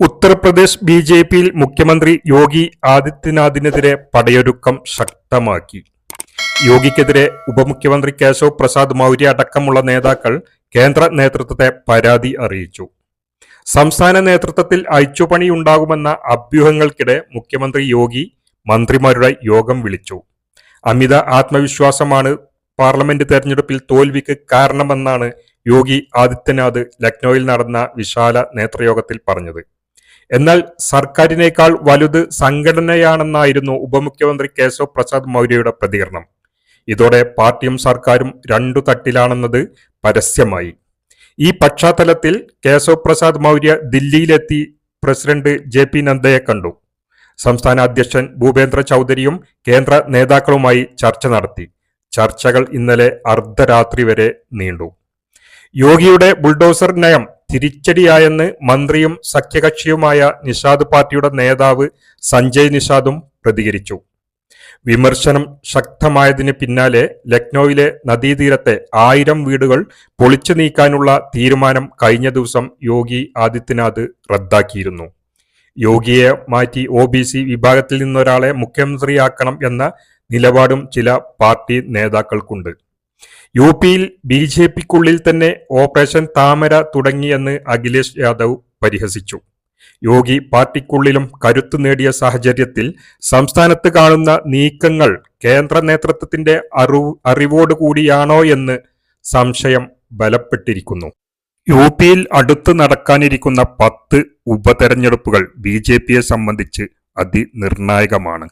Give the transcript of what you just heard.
Uttar Pradesh B J പിയിൽ മുഖ്യമന്ത്രി യോഗി ആദിത്യനാഥിനെതിരെ പടയൊരുക്കം ശക്തമാക്കി. യോഗിക്കെതിരെ ഉപമുഖ്യമന്ത്രി കേശവ് പ്രസാദ് മൗര്യ അടക്കമുള്ള നേതാക്കൾ കേന്ദ്ര നേതൃത്വത്തെ പരാതി അറിയിച്ചു. സംസ്ഥാന നേതൃത്വത്തിൽ അഴിച്ചുപണിയുണ്ടാകുമെന്ന അഭ്യൂഹങ്ങൾക്കിടെ മുഖ്യമന്ത്രി യോഗി മന്ത്രിമാരുടെ യോഗം വിളിച്ചു. അമിത ആത്മവിശ്വാസമാണ് പാർലമെന്റ് തെരഞ്ഞെടുപ്പിൽ തോൽവിക്ക് കാരണമെന്നാണ് യോഗി ആദിത്യനാഥ് ലക്നൌവിൽ നടന്ന വിശാല നേത്രയോഗത്തിൽ പറഞ്ഞത്. എന്നാൽ സർക്കാരിനേക്കാൾ വലുത് സംഘടനയാണെന്നായിരുന്നു ഉപമുഖ്യമന്ത്രി കേശവ് പ്രസാദ് മൗര്യയുടെ പ്രതികരണം. ഇതോടെ പാർട്ടിയും സർക്കാരും രണ്ടു തട്ടിലാണെന്നത് പരസ്യമായി. ഈ പശ്ചാത്തലത്തിൽ കേശവ് പ്രസാദ് മൗര്യ ദില്ലിയിലെത്തി പ്രസിഡന്റ് ജെ പി നദ്ദയെ കണ്ടു. സംസ്ഥാന അധ്യക്ഷൻ ഭൂപേന്ദ്ര ചൗധരിയും കേന്ദ്ര നേതാക്കളുമായി ചർച്ച നടത്തി. ചർച്ചകൾ ഇന്നലെ അർദ്ധരാത്രി വരെ നീണ്ടു. യോഗിയുടെ ബുൾഡോസർ നയം തിരിച്ചടിയായെന്ന് മന്ത്രിയും സഖ്യകക്ഷിയുമായ നിഷാദ് പാർട്ടിയുടെ നേതാവ് സഞ്ജയ് നിഷാദും പ്രതികരിച്ചു. വിമർശനം ശക്തമായതിന് പിന്നാലെ ലക്നൌവിലെ നദീതീരത്തെ ആയിരം വീടുകൾ പൊളിച്ചു നീക്കാനുള്ള തീരുമാനം കഴിഞ്ഞ ദിവസം യോഗി ആദിത്യനാഥ് റദ്ദാക്കിയിരുന്നു. യോഗിയെ മാറ്റി ഒ ബി സി വിഭാഗത്തിൽ നിന്നൊരാളെ മുഖ്യമന്ത്രിയാക്കണം എന്ന നിലപാടും ചില പാർട്ടി നേതാക്കൾക്കുണ്ട്. യു പിയിൽ ബി ജെ പിക്കുള്ളിൽ തന്നെ ഓപ്പറേഷൻ താമര തുടങ്ങിയെന്ന് അഖിലേഷ് യാദവ് പരിഹസിച്ചു. യോഗി പാർട്ടിക്കുള്ളിലും കരുത്തു നേടിയ സാഹചര്യത്തിൽ സംസ്ഥാനത്ത് കാണുന്ന നീക്കങ്ങൾ കേന്ദ്ര നേതൃത്വത്തിന്റെ അറിവ് അറിവോടുകൂടിയാണോ എന്ന് സംശയം ബലപ്പെട്ടിരിക്കുന്നു. യു പിയിൽ അടുത്ത് നടക്കാനിരിക്കുന്ന പത്ത് ഉപതെരഞ്ഞെടുപ്പുകൾ ബി ജെ പിയെ സംബന്ധിച്ച് അതിനിർണായകമാണ്.